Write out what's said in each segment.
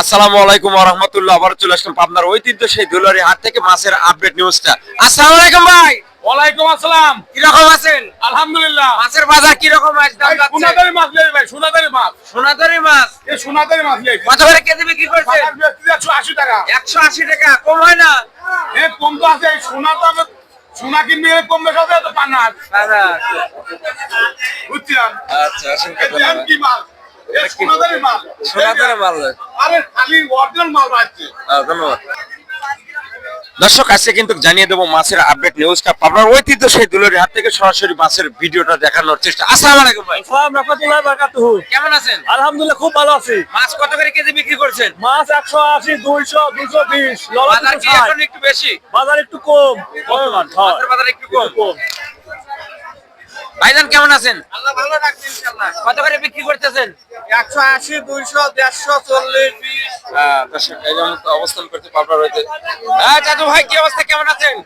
আসসালামু আলাইকুম রহমতুল্লাহ। আবার চলে আসলাম আপনার ঐতিহ্য সেই দুলারি হাট থেকে মাছের আপডেট নিউজটা আসসালামু আলাইকুম ভাই। ওয়ালাইকুম আসসালাম। কীরকম আছেন? আলহামদুলিল্লাহ। মাছের বাজার কীরকম আজ দাম যাচ্ছে? সোনাদারি মাছ লিয়ে ভাই সোনাদারি মাছ। সোনাদারি মাছ? এই সোনাদারি মাছ লিয়ে কত করে কেজি বিক্রি করছেন? একশো আশি টাকা। কম হয় না? এ কম তো আছে। সোনা তো সোনা কিনবে কম বেশি হবে তো পান না বুঝছিলাম। আচ্ছা এই মাল সোনাদারি মাল আরে খালি অরিজিনাল মাল পাচ্ছে ধন্যবাদ। দর্শক আজকে কিন্তু জানিয়ে দেবো মাছের আপডেট নিউজটা আপনার ঐতিহ্য সেই দুলের হাত থেকে সরাসরি মাছের ভিডিওটা দেখানোর চেষ্টা। আসসালামু আলাইকুম ভাই। সালাম রহমতুল্লাহ বারাকাতুহু। কেমন আছেন? আলহামদুলিল্লাহ খুব ভালো আছি। মাছ কত করে কেজি বিক্রি করছেন? মাছ একশো আশি দুইশো দুইশো বিশ ললা বাজার কি এখন একটু বেশি? বাজার একটু কম। বর্তমান হ্যাঁ। বাজার একটু কম। কম। ভাইজান কেমন আছেন? আল্লাহ ভালো রাখছেন ইনশাআল্লাহ। কত করে বিক্রি করতেছেন? একশো আশি দুইশো দেড়শো চল্লিশ হ্যাঁ দর্শক এই যেমন অবস্থান করতে পারবার রয়েছে। হ্যাঁ চাচু ভাই কি অবস্থা? কেমন আছেন?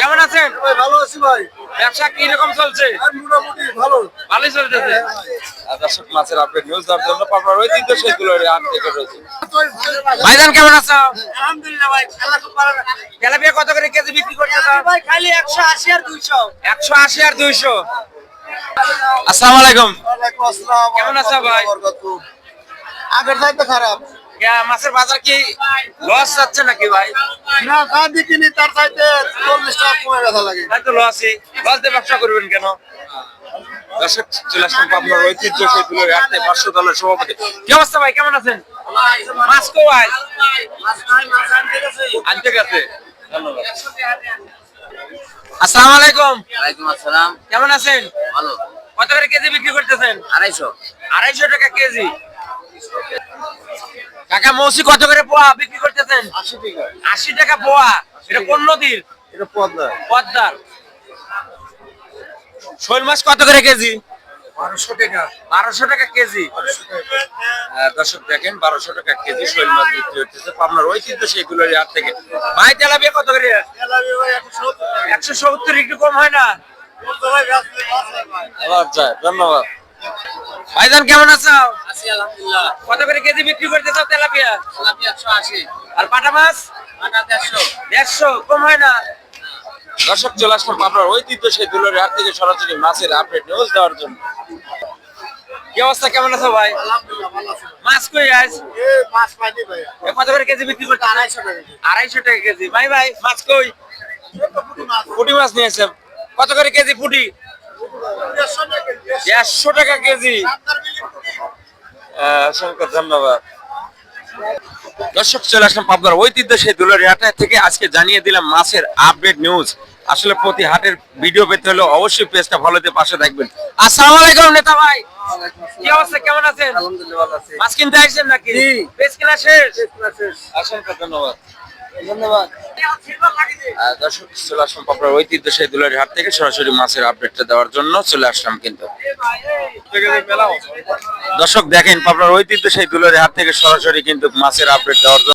কেমন আছেন? ভালো আছি ভাই। ব্যবসা কি রকম চলছে মোটামুটি ভালো। ভালোই চলতেছে। দর্শক মাছের আপডেট নিউজ দেওয়ার জন্য ঐতিহ্য সেগুলোর হাট থেকে রয়েছে। ভাইজান কেমন আছো? আলহামদুলিল্লাহ ভাই খেলা খুব ভালো তেলাপিয়া কত করে কেজি বিক্রি করতেছ ভাই খালি একশো আশি আর দুইশো। একশো আশি আর দুইশো। আসসালামু আলাইকুম। কেমন আছো ভাই? আগের চাইতে খারাপ। মাছের বাজার কি লস যাচ্ছে নাকি ভাই? না যা দেখিনি তার চাইতে চল্লিশ টাকা কমে গেছে লাগে। তাই তো লসই লস দিয়ে ব্যবসা করবেন কেন? দর্শক চলে আসলাম আপনার ঐতিহ্য সেই তুলে রাখতে পাঁচশো দলের সভাপতি। কি অবস্থা ভাই? কেমন আছেন? মাছ কো আজ আনতে গেছে। ধন্যবাদ আসসালামু আলাইকুম। ওয়ালাইকুম আসসালাম। কেমন আছেন? ভালো। কত করে কেজি বিক্রি করতেছেন? আড়াইশো। আড়াইশো টাকা কেজি। কাকা মৌসি কত করে পোয়া বিক্রি করতেছেন? আশি টাকা। আশি টাকা পোয়া। এটা কোন নদীর? এটা পদ্মার। শোল মাছ কত করে কেজি? বারোশো টাকা। বারোশো টাকা কেজি। দর্শক দেখেন বারোশো টাকা কেজি শোল মাছ বিক্রি হচ্ছে। আপনার ঐতিহ্য সেইগুলোর হাত থেকে। ভাই তেলাপিয়া কত করে? একশো সত্তর একটু কম হয় না? আচ্ছা ধন্যবাদ। ভাইজান কেমন আছো? আশি আলহামদুলিল্লাহ। কত করে কেজি বিক্রি করতেছ তেলাপিয়া? গোলাপি একশো আশি। আর পাটা মাছ? আটা দেড়শো। দেড়শো কম হয় না? দর্শক চলে আসলাম আপনার ঐতিহ্য সেই দুলের হাট থেকে সরাসরি মাছের আপডেট নিউজ দেওয়ার জন্য। কি অবস্থা? কেমন আছো ভাই? মাছ কই আজ? মাছ পাইনি ভাই। এ কত করে কেজি বিক্রি করতে আড়াইশো টাকা আড়াইশো টাকা কেজি। ভাই ভাই মাছ কই? পুটি মাছ। নিয়ে এসে কত করে কেজি পুটি? দেড়শো টাকা কেজি। অসংখ্য ধন্যবাদ। দর্শক চলে আসলাম পাবনার ঐতিহ্য সেই দুলারি হাটা থেকে। আজকে জানিয়ে দিলাম মাছের আপডেট নিউজ আসলে প্রতি হাটের ভিডিও পেতে হলে অবশ্যই পেজটা ফলো দিয়ে পাশে থাকবেন। আসসালামু আলাইকুম নেতা ভাই। কি অবস্থা? কেমন আছেন? আলহামদুলিল্লাহ ভালো আছি। মাছ কিনতে আসছেন নাকি? জি। পেজ কিনা শেষ? শেষ। অসংখ্য ধন্যবাদ। ধন্যবাদ। দর্শক, চলে আসলাম আপনার ঐতিহ্য সেই দুলারি হাট থেকে। সরাসরি মাছের আপডেটটা দেওয়ার জন্য চলে আসলাম কিন্তু। দর্শক, দেখেন আপনার ঐতিহ্য সেই দুলারি হাট থেকে সরাসরি কিন্তু মাছের আপডেট দেওয়ার জন্য